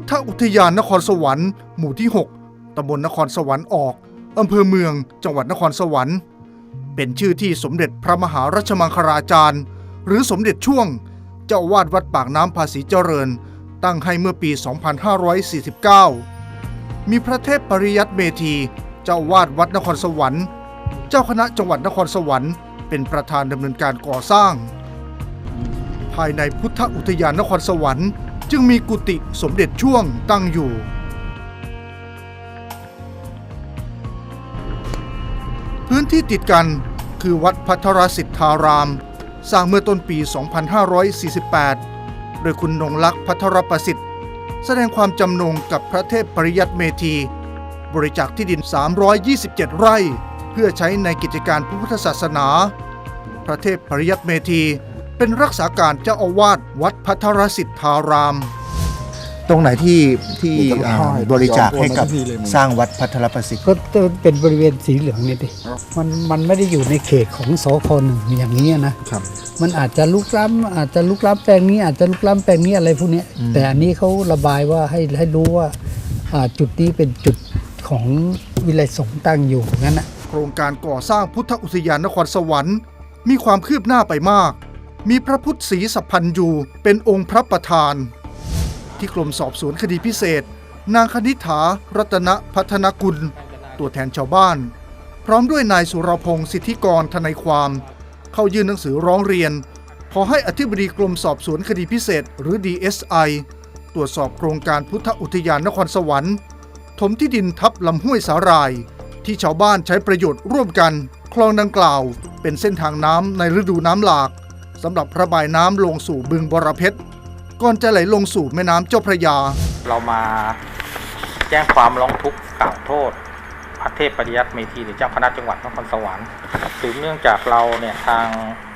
พุทธอุทยานนครสวรรค์ หมู่ที่ 6ตำบลนครสวรรค์ออก อำเภอเมือง จังหวัดนครสวรรค์ เป็นชื่อที่สมเด็จพระมหารัชมังคลาจารย์ หรือสมเด็จช่วง เจ้าวาดวัดปากน้ำภาษีเจริญ ตั้งให้เมื่อปี 2549 มีพระเทพปริยัติเมธี เจ้าวาดวัดนครสวรรค์ เจ้าคณะจังหวัดนครสวรรค์ เป็นประธานดำเนินการก่อสร้าง ภายในพุทธอุทยานนครสวรรค์ จึงมีกุฏิสมเด็จช่วงตั้งอยู่ พื้นที่ติดกันคือวัดพัทรสิทธาราม สร้างเมื่อต้นปี 2548 โดยคุณนงลักษ์พัทรประสิทธิ์ แสดงความจำนงกับพระเทพปริยัติเมธี บริจาคที่ดิน 327 ไร่ เพื่อใช้ในกิจการพุทธศาสนา พระเทพปริยัติเมธี เป็นรักษาการเจ้าอาวาสวัดพัทรสิทธาราม ตรงไหนที่ที่อยู่ตรงอ่าค่ายบริจาคให้กับยอมโอนมาที่เลยมึงสร้างวัดพัทรประสิทธิ์ก็จะเป็นบริเวณสีเหลืองนี่ดิมันมันไม่ได้อยู่ในเขตของสพหนึ่งอย่างนี้นะ ครับ มันอาจจะลุกล้ำอาจจะลุกล้ำแปลงนี้อาจจะลุกล้ำแปลงนี้อะไรพวกเนี้ยแต่อันนี้เขาระบายว่าให้ให้รู้ว่าอ่าจุดนี้เป็นจุดของวิไลสงฆ์ตั้งอยู่งั้นนะ โครงการก่อสร้างพุทธอุทยานนครสวรรค์ มีความคืบหน้าไปมาก มีพระพุทธศรีสัพพันยูเป็นองค์พระประธาน ที่กรมสอบสวนคดีพิเศษ นางคณิษฐารัตนพัฒนกุล ตัวแทนชาวบ้าน พร้อมด้วยนายสุรพงศ์สิทธิกรทนายความ เข้ายื่นหนังสือร้องเรียน ขอให้อธิบดีกรมสอบสวนคดีพิเศษ หรือ DSI ตรวจสอบโครงการพุทธอุทยานนครสวรรค์ ถมที่ดินทับลำห้วยสาหร่าย ที่ชาวบ้านใช้ประโยชน์ร่วมกัน คลองดังกล่าว เป็นเส้นทางน้ำในฤดูน้ำหลาก สำหรับระบายน้ำลงสู่บึงบรเพชรก่อนจะไหลลงสู่แม่น้ำเจ้าพระยา เรามาแจ้งความร้องทุกข์กล่าวโทษ พระเทพปริยัติเมธีหรือเจ้าคณะจังหวัดนครสวรรค์สืบเนื่องจากเราเนี่ยทาง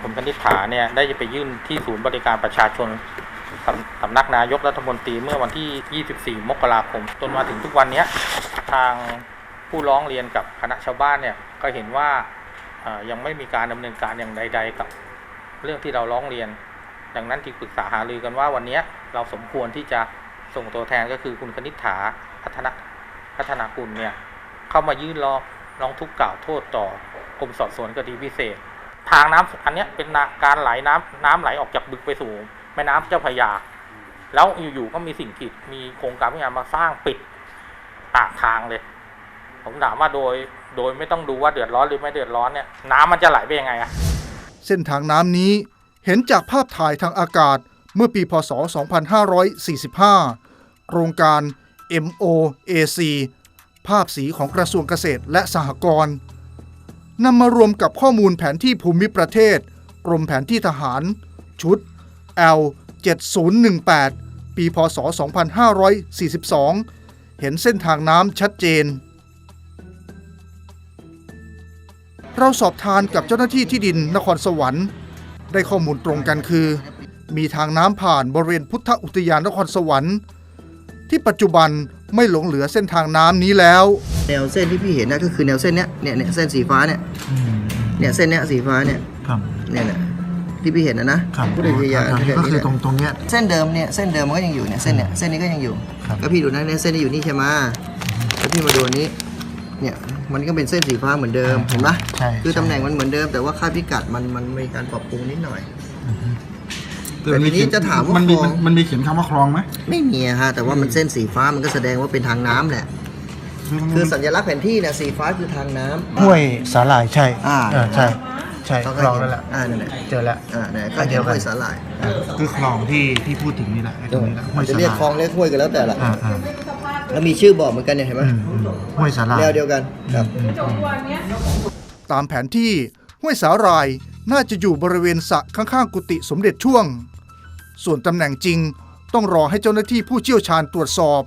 กรมคณิษฐาเนี่ยได้ไปยื่นที่ศูนย์บริการประชาชนสำสำนักนายกรัฐมนตรีเมื่อวันที่ 24 มกราคมจนมาถึงทุกวันนี้ทางผู้ร้องเรียนกับคณะชาวบ้านเนี่ยก็เห็นว่ายังไม่มีการดำเนินการอย่างใด ๆ กับ เรื่องที่เราร้องเรียน ดังนั้นจึงปรึกษาหารือกันว่าวันนี้เราสมควรที่จะส่งตัวแทนก็คือคุณคณิษฐาพัฒนาพัฒนากุลเนี่ยเข้ามายื่นร้องร้องทุกข์กล่าวโทษต่อกรมสอบสวนคดีพิเศษ ทางน้ำอันนี้เป็นาการไหลน้ำน้ำไหลออกจากบึกไปสู่ แม่น้ำเจ้าพระยา แล้วอยู่ๆก็มีสิ่งผิดมีโครงการพิจารณามาสร้างปิดปากทางเลย ผมถามว่าโดยโดยไม่ต้องดูว่าเดือดร้อนหรือไม่เดือดร้อนเนี่ย น้ำมันจะไหลไปยังไงอะ เส้นทางน้ำนี้เห็นจากภาพถ่ายทางอากาศเมื่อปีพศ 2545 โครงการ MOAC ภาพสีของกระทรวงเกษตรและสหกรณ์นำมารวมกับข้อมูลแผนที่ภูมิประเทศ กรมแผนที่ทหาร ชุด L 7018 ปีพศ 2542 เห็นเส้นทางน้ำชัดเจน เราสอบทานกับเจ้าหน้าที่ที่ดินนครสวรรค์ ได้ข้อมูลตรงกันคือ มีทางน้ำผ่านบริเวณพุทธอุทยานนครสวรรค์ ที่ปัจจุบันไม่หลงเหลือเส้นทางน้ำนี้แล้ว แนวเส้นที่พี่เห็นนะก็คือแนวเส้นเนี้ยเนี่ยเนี่ยเส้นสีฟ้าเนี่ยเนี่ยเส้นเนี้ยสีฟ้าเนี่ยครับเนี่ยเนี่ยที่พี่เห็นนะนะครับพุทธอุทยานก็แถวคืนี้อแหละตรงตรงเนี้ยเส้นเดิมเนี่ยเส้นเดิมมันก็ยังอยู่เนี่ยเส้นเนี่ยเส้นนี้ก็ยังอยู่ครับก็พี่ดูนะเนี่ยเส้นที่อยู่นี่ใช่ไหมแล้วพี่มาดูอันนี้ เนี่ยมันก็เป็นเส้นสีฟ้าเหมือนเดิมเห็นปะใช่คือตำแหน่งมันเหมือนเดิมแต่ว่าค่าพิกัดมันมันมีการปรับปรุงนิดหน่อยแต่แต่ทีนี้จะถามว่ามันมีคลองมันมีเขียนคำว่าคลองไหมไม่มีอะฮะแต่ว่ามันเส้นสีฟ้ามันก็แสดงว่าเป็นทางน้ำแหละ คือสัญลักษณ์แผนที่เนี่ยสีฟ้าคือทางน้ำห้วยสาหร่ายใช่อ่าเออใช่ใช่เขาคลองนั่นแหละอ่านั่นแหละเจอแล้วอ่าเนี่ยก็อันเดีเห็ยนวกันห้วยสาหร่ายคือคลองที่ที่พูดถึงนี่แหละไอ้ตรงนี้แหละห้วยจะสาหเรียกร่ายคลองเรียกห้วยกันแล้วแต่ละอ่าอ่า แล้วมีชื่อบอกเหมือนกันเนี่ยเห็นไหมอืมอืมห้วยสาหร่ายแนวเดียวกันครับอืมอืมตามแผนที่ห้วยสาหรายน่าจะอยู่บริเวณสระข้างๆกุฏิสมเด็จช่วง ส่วนตำแหน่งจริงต้องรอให้เจ้าหน้าที่ผู้เชี่ยวชาญตรวจสอบ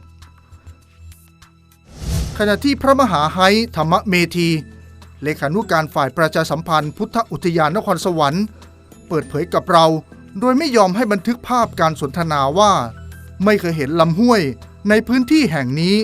ขณะที่พระมหาไฮธรรมเมธี เลขานุการฝ่ายประชาสัมพันธ์พุทธอุทยานนครสวรรค์ เปิดเผยกับเรา โดยไม่ยอมให้บันทึกภาพการสนทนาว่า ไม่เคยเห็นลำห้วย ในพื้นที่แห่งนี้